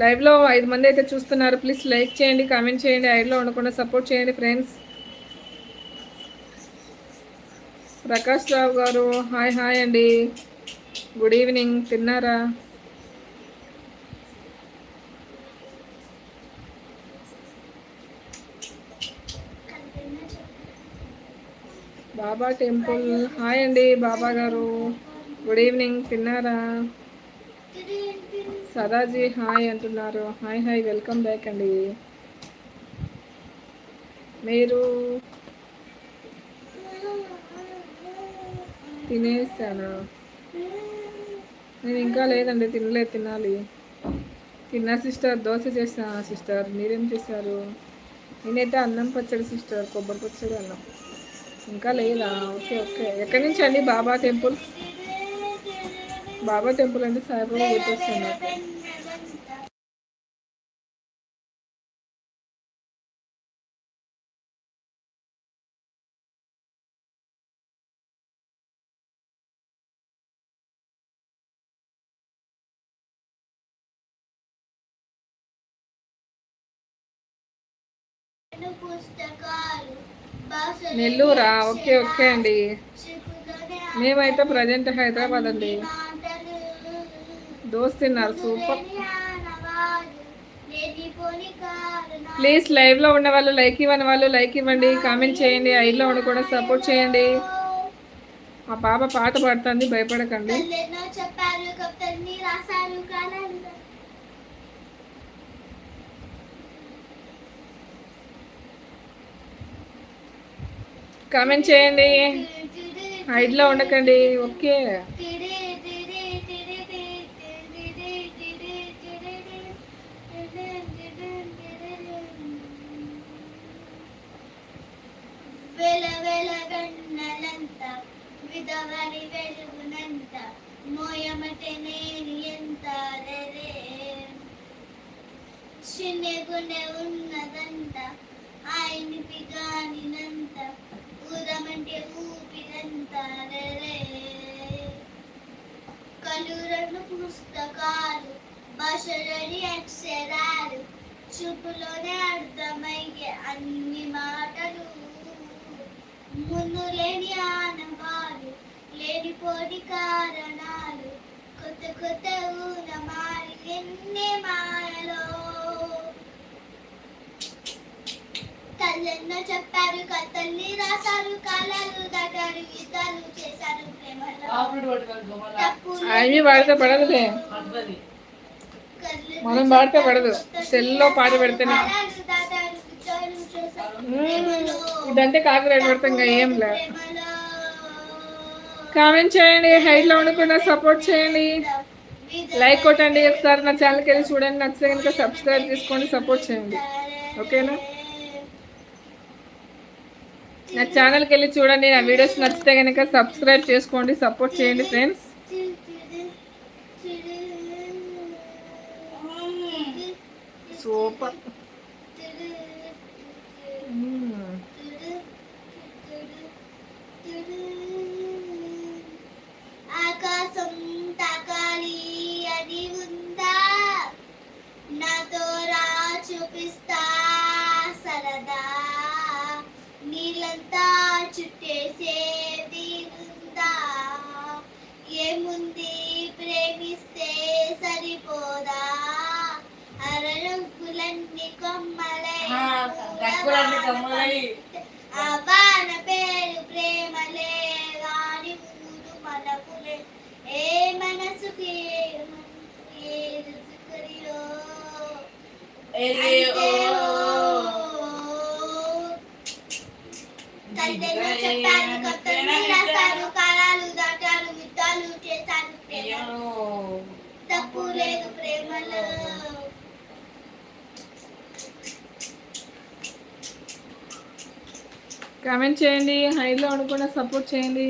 లైవ్లో ఐదు మంది అయితే చూస్తున్నారు. ప్లీజ్ లైక్ చేయండి కామెంట్ చేయండి ఐడ్లో ఉండకుండా సపోర్ట్ చేయండి ఫ్రెండ్స్ ప్రకాష్ రావు గారు హాయ్ హాయ్ అండి. గుడ్ ఈవినింగ్ తిన్నారా? బాబా టెంపుల్. హాయ్ అండి బాబా గారు. గుడ్ ఈవినింగ్ తిన్నారా? సదాజీ హాయ్ అంటున్నారు. హాయ్ హాయ్ వెల్కమ్ బ్యాక్ అండి. మీరు తినేసాను? నేను ఇంకా లేదండి తినలేదు తినాలి. తిన్నా సిస్టర్ దోశ చేస్తాను సిస్టర్. మీరేం చేశారు? నేనైతే అన్నం పచ్చడి సిస్టర్ కొబ్బరి పచ్చడి అన్నం. ఇంకా లేదా? Okay okay. ఎక్కడి నుంచి అండి? బాబా టెంపుల్స్? బాబా టెంపుల్ అంటే సాయిబాబా గుర్తొస్తుంది నెల్లూరా? ఓకే ఓకే అండి. మేమైతే ప్రజెంట్ హైదరాబాద్ అండి. దోశ తిన్నారు సూపర్. ప్లీజ్ లైవ్లో ఉన్న వాళ్ళు లైక్ ఇవ్వని వాళ్ళు లైక్ ఇవ్వండి కామెంట్ చేయండి ఐడ్లో ఉండి కూడా సపోర్ట్ చేయండి. మా పాప పాట పాడుతుంది భయపడకండి. కామెంట్ చేయండి. ఐడ్లో ఉండకండి ఓకే. వెలగన్నలంత వెల విధవరి వెలుగునంత మోయమటే నేను ఎంత రే చిన్నె గుండె ఉన్నదంత ఆయన్ని పిగానినంత ఊదమంటే ఊపిరంత రే. కలురను పుస్తకాలు భాషలని అక్షరాలు చూపులోనే అర్థమయ్యే అన్ని మాటలు. ముందు లేని ఆనవాలు లేనిపోని కారణాలు కొత్త కొత్త ఊనమాలి ఎన్ని మాయలో. తల్లెన్నో చెప్పారు కథల్ని రాశారు కళలు దగ్గరు యుద్ధాలు చేశారు అవి పాడితే పడదులే. మనం పాడితే పడదు. సెల్లో పాట పెడితేనే ఇదంటే కాకిరేట్ పెడతాం ఏం లేదు ప్రేమలో కామెంట్ చేయండి హైట్లో ఉండకుండా సపోర్ట్ చేయండి. లైక్ కొట్టండి ఒకసారి నా ఛానల్కి వెళ్ళి చూడండి. నచ్చితే కనుక సబ్స్క్రైబ్ చేసుకోండి సపోర్ట్ చేయండి. ఓకేనా? నా ఛానల్కి వెళ్ళి చూడండి నా వీడియోస్ నచ్చితే కనుక సబ్స్క్రైబ్ చేసుకోండి సపోర్ట్ చేయండి ఫ్రెండ్స్ సూపర్ ఏముంది ప్రేమిస్తే సరిపోదా? అరరంగులన్నీ కొమ్మలై. ఆ వాన పేరు ప్రేమలే వారి ఊరు మనపులే ఏ మనసుకి సుకరియో తల్లిదండ్రులు చెప్పారు కొత్తలు రాశారు తప్పు లేదు ప్రేమలో కామెంట్ చేయండి హైట్లో ఉండకుండా సపోర్ట్ చేయండి